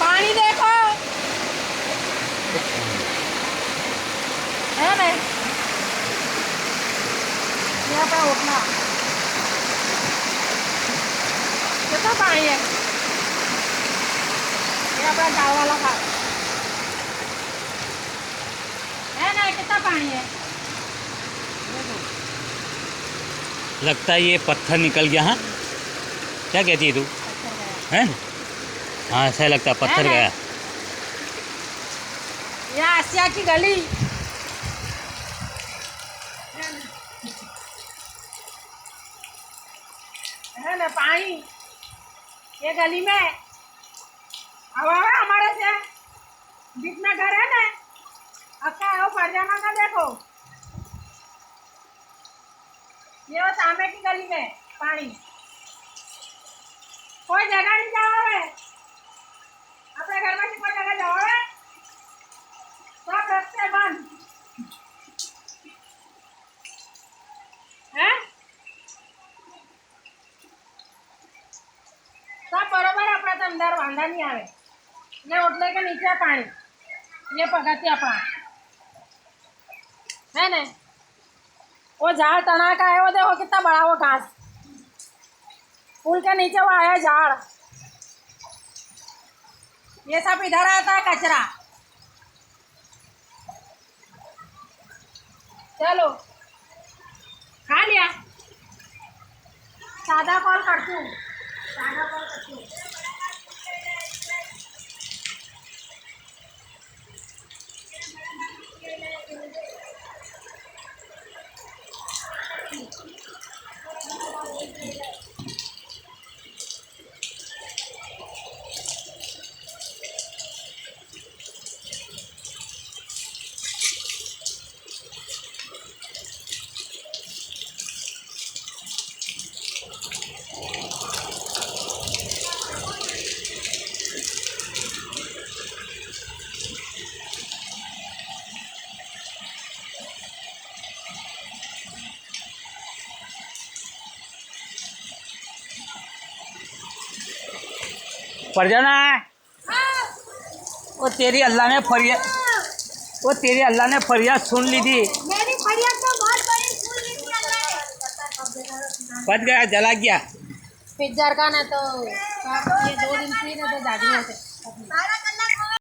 पानी देखो। है ना? यहाँ पे उठना। कितना पानी है? ये अपना गाँव वाला खा। है ना? कितना पानी है? लगता है ये पत्थर निकल गया हाँ? क्या कहती है तू? है? हाँ ऐसा लगता पत्थर? गया। आसिया की गली। है ना पानी। ये गली में। अब हमारे से। जितना घर है ना। अच्छा है वो फरजाना का देखो। ये वो सामने की गली में पानी। नहीं जाओ है अपने घर में कोई जगह जाओ है सब रस्ते बंद हैं सब बरोबर अपना तो अंदर वांधा नहीं आवे ने ओटले के नीचे पानी ये पगतिया अपना है ना वो झाड़ तना का वो देखो कितना बड़ा वो घास पुल के नीचे वो आया झाड़। ये सब इधर आता है कचरा। चलो। खा लिया। सादा कॉल करती हूँ। सादा कॉल करती हूँ। सुन ली थी मेरी फरियाद तो बहुत बड़ी सुन ली थी अल्लाह ने बच गया जला गया पिज्जर का ना तो ये दो दिन थी ना तो दादी होते